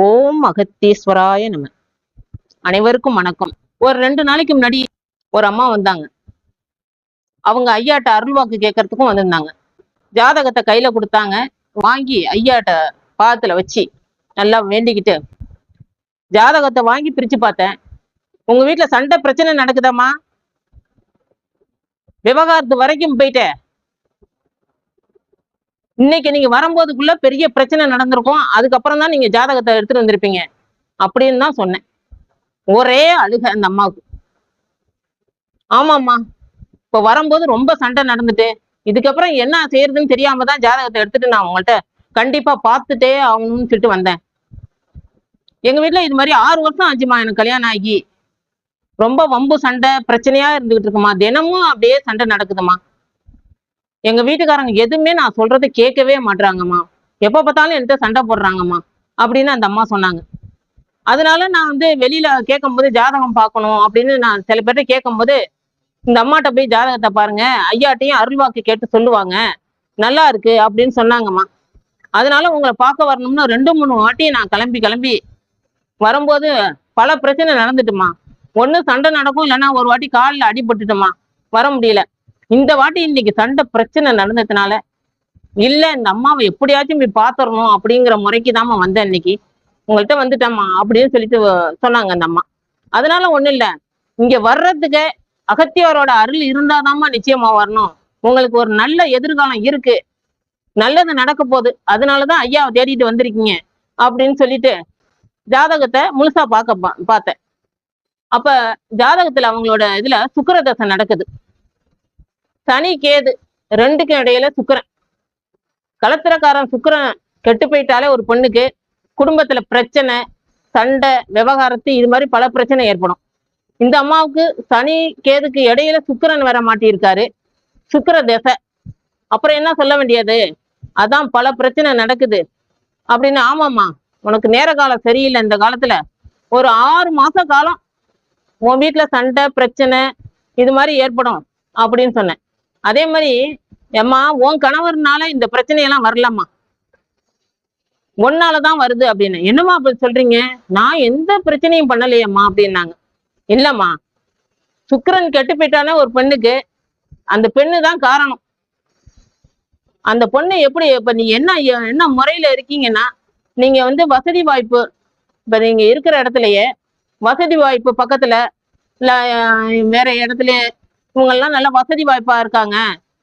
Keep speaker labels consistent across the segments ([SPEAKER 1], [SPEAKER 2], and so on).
[SPEAKER 1] ஓம் அகத்தீஸ்வராய நம. அனைவருக்கும் வணக்கம். ஒரு ரெண்டு நாளைக்கு முன்னாடி ஒரு அம்மா வந்தாங்க. அவங்க ஐயாட்ட அருள்வாக்கு கேட்கறதுக்கும் வந்திருந்தாங்க. ஜாதகத்தை கையில கொடுத்தாங்க. வாங்கி ஐயாட்ட பாதத்துல வச்சு நல்லா வேண்டிக்கிட்டு ஜாதகத்தை வாங்கி பிரிச்சு பார்த்தேன். உங்க வீட்டுல சண்டை பிரச்சனை நடக்குதாம்மா? விவகாரத்து வரைக்கும் போயிட்டேன். இன்னைக்கு நீங்க வரும்போதுக்குள்ள பெரிய பிரச்சனை நடந்திருக்கும். அதுக்கப்புறம் தான் நீங்க ஜாதகத்தை எடுத்துட்டு வந்திருப்பீங்க. அப்படின்னு தான் சொன்னேன். ஒரே அழுக அந்த அம்மாவுக்கு. ஆமாம்மா. இப்ப வரும்போது ரொம்ப சண்டை நடந்துட்டு இதுக்கப்புறம் என்ன செய்யறதுன்னு தெரியாம தான் ஜாதகத்தை எடுத்துட்டு நான் உங்கள்கிட்ட கண்டிப்பா பார்த்துட்டே ஆகணும்னு சொல்லிட்டு வந்தேன். எங்க வீட்ல இது மாதிரி ஆறு வருஷம் ஆச்சுமா எனக்கு கல்யாணம் ஆகி. ரொம்ப வம்பு சண்டை பிரச்சனையா இருந்துகிட்டு இருக்குமா? தினமும் அப்படியே சண்டை நடக்குதுமா எங்க வீட்டுக்காரங்க எதுவுமே நான் சொல்றதை கேட்கவே மாட்றாங்கம்மா. எப்ப பார்த்தாலும் என்கிட்ட சண்டை போடுறாங்கம்மா அப்படின்னு அந்த அம்மா சொன்னாங்க. அதனால நான் வந்து வெளியில கேட்கும்போது ஜாதகம் பார்க்கணும் அப்படின்னு நான் சில பேர்ட்ட கேட்கும்போது இந்த அம்மாட்ட போய் ஜாதகத்தை பாருங்க ஐயாட்டையும் அருள்வாக்கு கேட்டு சொல்லுவாங்க நல்லா இருக்கு அப்படின்னு சொன்னாங்கம்மா. அதனால உங்களை பார்க்க வரணும்னு ரெண்டு மூணு வாட்டி நான் கிளம்பி கிளம்பி வரும்போது பல பிரச்சனை நடந்துட்டுமா ஒண்ணு சண்டை நடக்கும் இல்லைன்னா ஒரு வாட்டி காலில் அடிபட்டுட்டுமா வர முடியல. இந்த வாட்டி இன்னைக்கு சண்டை பிரச்சனை நடந்ததுனால இல்ல இந்த அம்மாவை எப்படியாச்சும் போய் பாத்துறணும் அப்படிங்கிற முறைக்கு தாம்மா வந்தேன் இன்னைக்கு. உங்கள்கிட்ட வந்துட்டேம்மா அப்படின்னு சொல்லிட்டு சொன்னாங்க அந்த அம்மா. அதனால ஒண்ணும் இல்ல. இங்க வர்றதுக்கு அகத்தியாரோட அருள் இருந்தாதாம்மா நிச்சயமா வரணும். உங்களுக்கு ஒரு நல்ல எதிர்காலம் இருக்கு. நல்லது நடக்க போகுது. அதனாலதான் ஐயா தேடிட்டு வந்திருக்கீங்க அப்படின்னு சொல்லிட்டு ஜாதகத்தை முழுசா பார்க்க பா- பார்த்தேன். அப்ப ஜாதகத்துல அவங்களோட இதுல சுக்கிரதசை நடக்குது. சனி கேது ரெண்டுக்கும் இடையில சுக்கரன். கலத்திரக்காரன் சுக்கரன் கெட்டு போயிட்டாலே ஒரு பொண்ணுக்கு குடும்பத்துல பிரச்சனை சண்டை விவகாரத்து இது மாதிரி பல பிரச்சனை ஏற்படும். இந்த அம்மாவுக்கு சனி கேதுக்கு இடையில சுக்கிரன் வர மாட்டியிருக்காரு. சுக்கர தசை. அப்புறம் என்ன சொல்ல வேண்டியது? அதான் பல பிரச்சனை நடக்குது. அப்படின்னு ஆமாம்மா உனக்கு நேர காலம் சரியில்லை இந்த காலத்துல. ஒரு ஆறு மாச காலம் உன் வீட்டுல சண்டை பிரச்சனை இது மாதிரி ஏற்படும் அப்படின்னு சொன்னேன். அதே மாதிரி ஏம்மா உன் கணவர்னால இந்த பிரச்சனையெல்லாம் வரலாமா ஒன்னாலதான் வருது அப்படின்னு. என்னம்மா அப்படி சொல்றீங்க? நான் எந்த பிரச்சனையும் பண்ணலையேம்மா அப்படின்னாங்க. இல்லம்மா. சுக்கரன் கெட்டு போயிட்டானே ஒரு பெண்ணுக்கு. அந்த பெண்ணு தான் காரணம். அந்த பொண்ணு எப்படி இப்ப நீங்க என்ன என்ன முறையில இருக்கீங்கன்னா நீங்க வந்து வசதி வாய்ப்பு இப்ப நீங்க இருக்கிற இடத்துலயே வசதி வாய்ப்பு பக்கத்துல இல்ல வேற இடத்துலயே இவங்கெல்லாம் நல்ல வசதி வாய்ப்பா இருக்காங்க.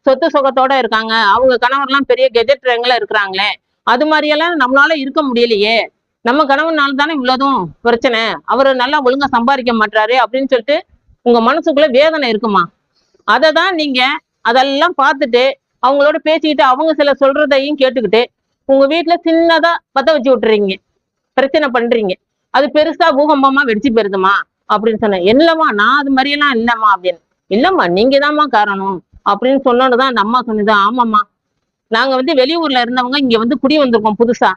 [SPEAKER 1] சொத்து சுகத்தோட இருக்காங்க. அவங்க கணவர்லாம் பெரிய கெஜெட் ரேங்கில் இருக்கிறாங்களே. அது மாதிரியெல்லாம் நம்மளால இருக்க முடியலையே. நம்ம கணவனால தானே இவ்வளோதும் பிரச்சனை. அவர் நல்லா ஒழுங்கா சம்பாதிக்க மாட்டாரு அப்படின்னு சொல்லிட்டு உங்க மனசுக்குள்ள வேதனை இருக்குமா? அதை தான் நீங்க அதெல்லாம் பார்த்துட்டு அவங்களோட பேசிக்கிட்டு அவங்க சில சொல்றதையும் கேட்டுக்கிட்டு உங்க வீட்டுல சின்னதா பத்த வச்சு விட்டுறீங்க. பிரச்சனை பண்றீங்க. அது பெருசா பூகம்பமா வெடிச்சு போயிருதுமா? அப்படின்னு சொன்னேன். இல்லம்மா நான் அது மாதிரியெல்லாம் இல்லம்மா அப்படின்னு. இல்லம்மா நீங்க தான்மா காரணம். அப்படின்னு சொன்னோன்னுதான் அந்த அம்மா சொன்னது ஆமாம்மா. நாங்க வந்து வெளியூர்ல இருந்தவங்க இங்க வந்து குடி வந்திருக்கோம் புதுசா.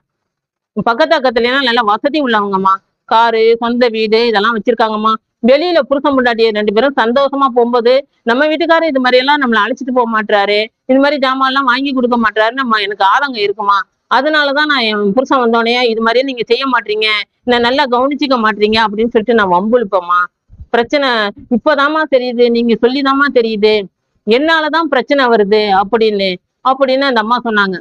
[SPEAKER 1] பக்கத்து பக்கத்துல எல்லாம் நல்ல வசதி உள்ளவங்கம்மா. காரு சொந்த வீடு இதெல்லாம் வச்சிருக்காங்கம்மா. வெளியில புருஷன் முண்டாட்டிய ரெண்டு பேரும் சந்தோஷமா போகும்போது நம்ம வீட்டுக்காரர் இது மாதிரி எல்லாம் நம்மளை அழைச்சிட்டு போக மாட்டாரு இது மாதிரி ஜாமான் எல்லாம் வாங்கி கொடுக்க மாட்டாரு நம்ம எனக்கு ஆதங்கம் இருக்குமா அதனாலதான் நான் என் புருஷன் வந்தோடனே இது மாதிரியே நீங்க செய்ய மாட்டீங்க என்ன நல்லா கவனிச்சிக்க மாட்டீங்க அப்படின்னு சொல்லிட்டு நான் வம்புழுப்பேம்மா. பிரச்சனை இப்பதாம்மா தெரியுது நீங்க சொல்லிதாம்மா தெரியுது. என்னாலதான் பிரச்சனை வருது அப்படின்னு அப்படின்னு அந்த அம்மா சொன்னாங்க.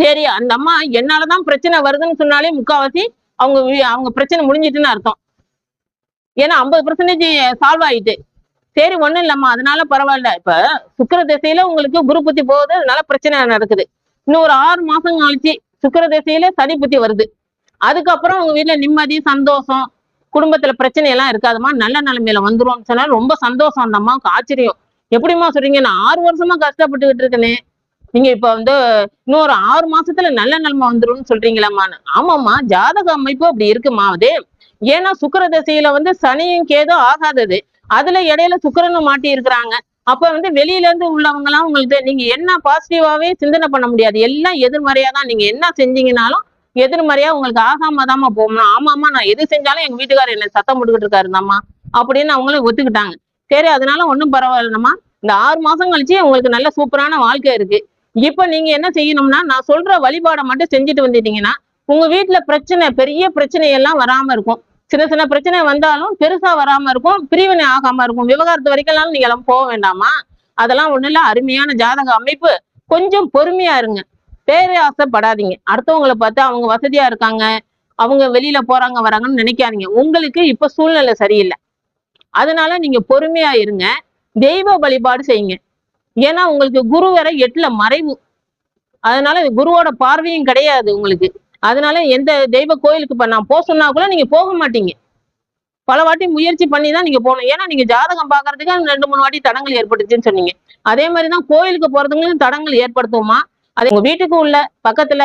[SPEAKER 1] சரி அந்த அம்மா என்னாலதான் பிரச்சனை வருதுன்னு சொன்னாலே முக்காவாசி அவங்க அவங்க பிரச்சனை முடிஞ்சிட்டுன்னு அர்த்தம். ஏன்னா ஐம்பது பர்சன்டேஜ் சால்வ் ஆயிட்டு. சரி ஒண்ணும் இல்லம்மா அதனால பரவாயில்ல. இப்ப சுக்கர திசையில உங்களுக்கு குரு புத்தி போகுது அதனால பிரச்சனை நடக்குது. இன்னும் ஒரு ஆறு மாசம் கழிச்சு சுக்கிர திசையில சனி புத்தி வருது. அதுக்கப்புறம் உங்க வீட்டுல நிம்மதி சந்தோஷம் குடும்பத்துல பிரச்சனை எல்லாம் இருக்காதுமா? நல்ல நிலைமையில வந்துரும்னு சொன்னா ரொம்ப சந்தோஷம் அந்த அம்மாவுக்கு. ஆச்சரியம். எப்படிம்மா சொல்றீங்க? நான் ஆறு வருஷமா கஷ்டப்பட்டுக்கிட்டு இருக்கேனே. நீங்க இப்ப வந்து இன்னொரு ஆறு மாசத்துல நல்ல நிலைமை வந்துரும்னு சொல்றீங்களாமான்னு ஆமாம்மா ஜாதக அமைப்பு அப்படி இருக்குமா? அது ஏன்னா சுக்கிர திசையில வந்து சனியும் கேதோ ஆகாதது. அதுல இடையில சுக்கரனும் மாட்டி இருக்கிறாங்க. அப்ப வந்து வெளியில இருந்து உள்ளவங்க எல்லாம் உங்களுக்கு நீங்க என்ன பாசிட்டிவாவே சிந்தனை பண்ண முடியாது. எல்லாம் எதிர்மறையா தான் நீங்க என்ன செஞ்சீங்கனாலும் எதிர்மறையா உங்களுக்கு ஆகாம தாம்மா போகணும். ஆமாம்மா நான் எது செஞ்சாலும் எங்க வீட்டுக்காரர் என்ன சத்தம் போட்டுக்கிட்டு இருக்காருந்தாம்மா அப்படின்னு அவங்களும் ஒத்துக்கிட்டாங்க. சரி அதனால ஒண்ணும் பரவாயில்லம்மா. இந்த ஆறு மாசம் கழிச்சு உங்களுக்கு நல்ல சூப்பரான வாழ்க்கை இருக்கு. இப்ப நீங்க என்ன செய்யணும்னா நான் சொல்ற வழிபாடை மட்டும் செஞ்சுட்டு வந்துட்டீங்கன்னா உங்க வீட்டுல பிரச்சனை பெரிய பிரச்சனை எல்லாம் வராம இருக்கும். சின்ன சின்ன பிரச்சனை வந்தாலும் பெருசா வராம இருக்கும் பிரிவினை ஆகாம இருக்கும். விவகாரத்து வரைக்கும் நீங்க எல்லாம் போக வேண்டாமா அதெல்லாம் ஒண்ணு இல்ல அருமையான ஜாதக அமைப்பு. கொஞ்சம் பொறுமையா இருங்க. பேரே ஆசைப்படாதீங்க. அடுத்தவங்களை பார்த்து அவங்க வசதியா இருக்காங்க அவங்க வெளியில போறாங்க வராங்கன்னு நினைக்காதீங்க. உங்களுக்கு இப்ப சூழ்நிலை சரியில்லை. அதனால நீங்க பொறுமையா இருங்க. தெய்வ வழிபாடு செய்யுங்க. ஏன்னா உங்களுக்கு குரு வேற எட்டுல மறைவு. அதனால குருவோட பார்வையும் கிடையாது உங்களுக்கு. அதனால எந்த தெய்வ கோயிலுக்கு இப்ப நான் போக சொன்னா கூட நீங்க போக மாட்டீங்க. பல வாட்டி முயற்சி பண்ணி தான் நீங்க போகணும். ஏன்னா நீங்க ஜாதகம் பாக்குறதுக்கு ரெண்டு மூணு வாட்டி தடங்கள் ஏற்பட்டுச்சுன்னு சொன்னீங்க. அதே மாதிரிதான் கோயிலுக்கு போறதுங்களும் தடங்கள் ஏற்படுத்துவோமா அது உங்க வீட்டுக்கு உள்ள பக்கத்துல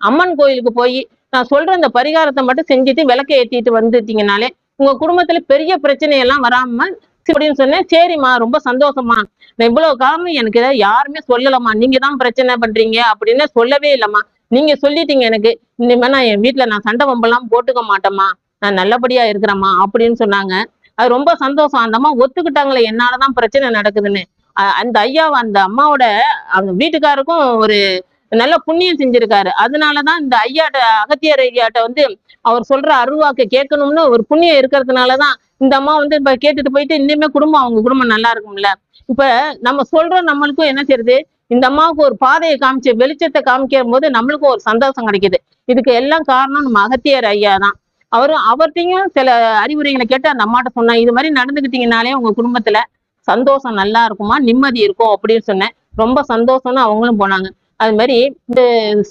[SPEAKER 1] அம்மன் கோயிலுக்கு போய் நான் சொல்ற அந்த பரிகாரத்தை மட்டும் செஞ்சுட்டு விளக்க ஏத்திட்டு வந்துட்டீங்கனாலே உங்க குடும்பத்துல பெரிய பிரச்சனை எல்லாம் வராம அப்படின்னு சொன்னேன். சரிம்மா ரொம்ப சந்தோஷமா நான் இவ்வளவு காரணம் எனக்கு இதை யாருமே சொல்லலம்மா. நீங்க தான் பிரச்சனை பண்றீங்க அப்படின்னு சொல்லவே இல்லம்மா. நீங்க சொல்லிட்டீங்க எனக்கு. இனிமே நான் என் வீட்டுல நான் சண்டை வம்பெல்லாம் போட்டுக்க மாட்டேம்மா. நான் நல்லபடியா இருக்கிறேம்மா அப்படின்னு சொன்னாங்க. அது ரொம்ப சந்தோஷம். அந்தம்மா ஒத்துக்கிட்டாங்களே. என்னாலதான் பிரச்சனை நடக்குதுன்னு. அந்த ஐயா அந்த அம்மாவோட அவங்க வீட்டுக்காருக்கும் ஒரு நல்ல புண்ணியம் செஞ்சிருக்காரு. அதனாலதான் இந்த ஐயாட்ட அகத்தியர் ஐயாட்ட வந்து அவர் சொல்ற அருவாக்கு கேட்கணும்னு ஒரு புண்ணியம் இருக்கிறதுனாலதான் இந்த அம்மா வந்து இப்ப கேட்டுட்டு போயிட்டு இனிமே குடும்பம் அவங்க குடும்பம் நல்லா இருக்கும்ல. இப்ப நம்ம சொல்றோம் நம்மளுக்கும் என்ன செய்யுது இந்த அம்மாவுக்கு ஒரு பாதையை காமிச்சு வெளிச்சத்தை காமிக்கும் போது நம்மளுக்கும் ஒரு சந்தோஷம் கிடைக்குது. இதுக்கு எல்லாம் காரணம் நம்ம அகத்தியர் ஐயா தான் அவரும் அவர்கிட்டையும் சில அறிவுரைகளை கேட்டு அந்த அம்மாட்ட சொன்னா இது மாதிரி நடந்துக்கிட்டீங்கனாலே உங்க குடும்பத்துல சந்தோஷம் நல்லா இருக்குமா? நிம்மதி இருக்கும் அப்படின்னு சொன்னேன். ரொம்ப சந்தோஷம்னு அவங்களும் போனாங்க. அது மாதிரி இந்த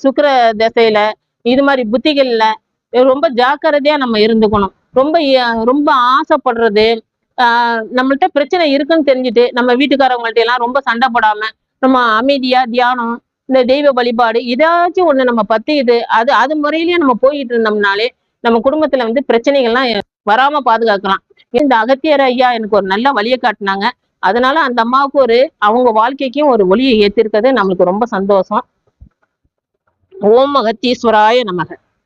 [SPEAKER 1] சுக்கிர திசையில இது மாதிரி புத்திகள்ல ரொம்ப ஜாக்கிரதையா நம்ம இருந்துக்கணும். ரொம்ப ரொம்ப ஆசைப்படுறது ஆஹ் நம்மள்ட்ட பிரச்சனை இருக்குன்னு தெரிஞ்சுட்டு நம்ம வீட்டுக்காரவங்கள்ட்ட எல்லாம் ரொம்ப சண்டை போடாம நம்ம அமைதியா தியானம் இந்த தெய்வ வழிபாடு ஏதாச்சும் ஒண்ணு நம்ம பத்திக்கிட்டு அது அது முறையிலேயே நம்ம போயிட்டு இருந்தோம்னாலே நம்ம குடும்பத்துல வந்து பிரச்சனைகள்லாம் வராம பாதுகாக்கலாம். இந்த அகத்தியர் ஐயா எனக்கு ஒரு நல்ல வழியை காட்டினாங்க. அதனால அந்த அம்மாவுக்கு ஒரு அவங்க வாழ்க்கைக்கும் ஒரு ஒளியை ஏத்திருக்கிறது நம்மளுக்கு ரொம்ப சந்தோஷம். ஓம் அகத்தீஸ்வராய நமக.